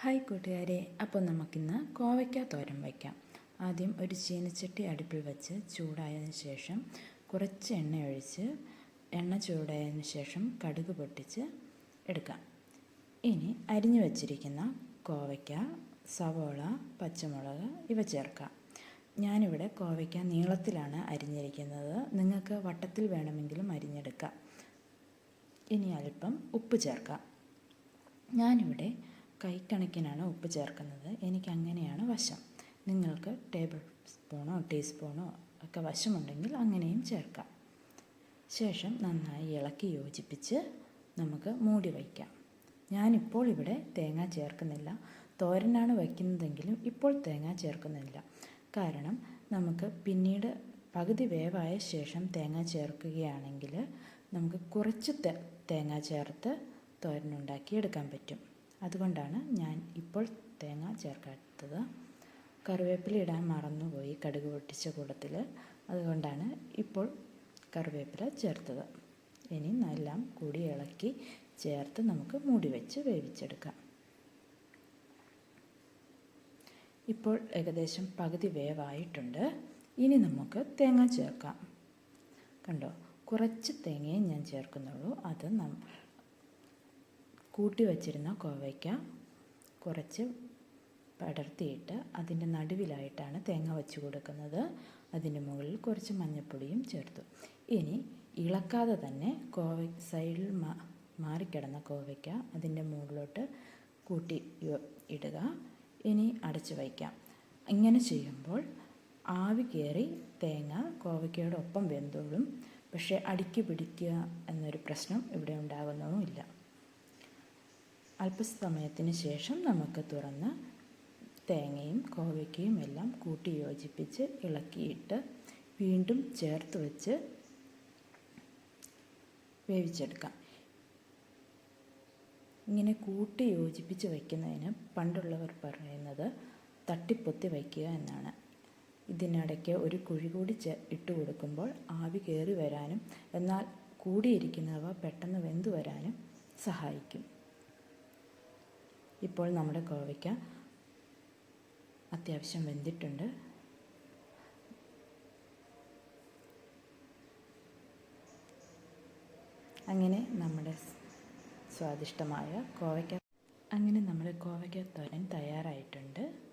Hi കൂട്ടുകാരെ അപ്പോൾ നമുക്കിന്ന് കോവയ്ക്ക തോരൻ വയ്ക്കാം. ആദ്യം ഒരു ചീനച്ചട്ടി അടുപ്പിൽ വെച്ച് ചൂടായതിനു ശേഷം കുറച്ച് എണ്ണ ഒഴിച്ച് എണ്ണ ചൂടായതിനു ശേഷം കടുക് പൊട്ടിച്ച് എടുക്കാം. ഇനി അരിഞ്ഞു വച്ചിരിക്കുന്ന കോവയ്ക്ക സവോള പച്ചമുളക് ഇവ ചേർക്കാം. ഞാനിവിടെ കോവയ്ക്ക നീളത്തിലാണ് അരിഞ്ഞിരിക്കുന്നത്. നിങ്ങൾക്ക് വട്ടത്തിൽ വേണമെങ്കിലും അരിഞ്ഞെടുക്കാം. ഇനി അല്പം ഉപ്പ് ചേർക്കാം. ഞാനിവിടെ കൈക്കണക്കിനാണ് ഉപ്പ് ചേർക്കുന്നത്. എനിക്ക് അങ്ങനെയാണ് വശം. നിങ്ങൾക്ക് ടേബിൾ സ്പൂണോ ടീസ്പൂണോ ഒക്കെ വശമുണ്ടെങ്കിൽ അങ്ങനെയും ചേർക്കാം. ശേഷം നന്നായി ഇളക്കി യോജിപ്പിച്ച് നമുക്ക് മൂടി വയ്ക്കാം. ഞാനിപ്പോൾ ഇവിടെ തേങ്ങ ചേർക്കുന്നില്ല. തോരനാണ് വയ്ക്കുന്നതെങ്കിലും ഇപ്പോൾ തേങ്ങ ചേർക്കുന്നില്ല. കാരണം നമുക്ക് പിന്നീട് പകുതി വേവായ ശേഷം തേങ്ങ ചേർക്കുകയാണെങ്കിൽ നമുക്ക് കുറച്ച് തേങ്ങ ചേർത്ത് തോരനുണ്ടാക്കി എടുക്കാൻ പറ്റും. അതുകൊണ്ടാണ് ഞാൻ ഇപ്പോൾ തേങ്ങ ചേർക്കാത്തത്. കറിവേപ്പില ഇടാൻ മറന്നുപോയി കടുക് പൊട്ടിച്ച കൂട്ടത്തിൽ. അതുകൊണ്ടാണ് ഇപ്പോൾ കറിവേപ്പില ചേർത്തത്. ഇനി എല്ലാം കൂടി ഇളക്കി ചേർത്ത് നമുക്ക് മൂടി വെച്ച് വേവിച്ചെടുക്കാം. ഇപ്പോൾ ഏകദേശം പകുതി വേവായിട്ടുണ്ട്. ഇനി നമുക്ക് തേങ്ങ ചേർക്കാം. കണ്ടോ? കുറച്ച് തേങ്ങയും ഞാൻ ചേർക്കുന്നുള്ളൂ. അത് നം കൂട്ടി വച്ചിരുന്ന കോവയ്ക്ക കുറച്ച് പടർത്തിയിട്ട് അതിന്റെ നടുവിലായിട്ടാണ് തേങ്ങ വെച്ച് കൊടുക്കുന്നത്. അതിന്റെ മുകളിൽ കുറച്ച് മഞ്ഞൾപ്പൊടിയും ചേർത്തു. ഇനി ഇളക്കാതെ തന്നെ കോവ സൈഡിൽ മാ മാറിക്കിടന്ന കോവയ്ക്ക അതിന്റെ മുകളിലോട്ട് കൂട്ടി ഇടുക. ഇനി അടച്ചു വയ്ക്കാം. ഇങ്ങനെ ചെയ്യുമ്പോൾ ആവി കയറി തേങ്ങ കോവയ്ക്കയോടൊപ്പം വെന്തോളും. പക്ഷേ അടുക്കി പിടിക്കുക എന്നൊരു പ്രശ്നം ഇവിടെ ഉണ്ടാകുന്നതുമില്ല അല്പസമയത്തിന് ശേഷം നമുക്ക് തുറന്ന് തേങ്ങയും കോവയ്ക്കയും എല്ലാം കൂട്ടി യോജിപ്പിച്ച് ഇളക്കിയിട്ട് വീണ്ടും ചേർത്ത് വെച്ച് വേവിച്ചെടുക്കാം. ഇങ്ങനെ കൂട്ടി യോജിപ്പിച്ച് വയ്ക്കുന്നതിന് പണ്ടുള്ളവർ പറയുന്നത് തട്ടിപ്പൊത്തി വയ്ക്കുക എന്നാണ്. ഇതിനിടയ്ക്ക് ഒരു കുഴി കൂടി ഇട്ട് കൊടുക്കുമ്പോൾ ആവി കയറി വരാനും എന്നാൽ കൂടിയിരിക്കുന്നവ പെട്ടെന്ന് വെന്തു വരാനും സഹായിക്കും. ഇപ്പോൾ നമ്മുടെ കോവയ്ക്ക അത്യാവശ്യം വെന്തിട്ടുണ്ട്. അങ്ങനെ നമ്മുടെ സ്വാദിഷ്ടമായ കോവയ്ക്ക അങ്ങനെ നമ്മുടെ കോവയ്ക്ക തോരൻ തയ്യാറായിട്ടുണ്ട്.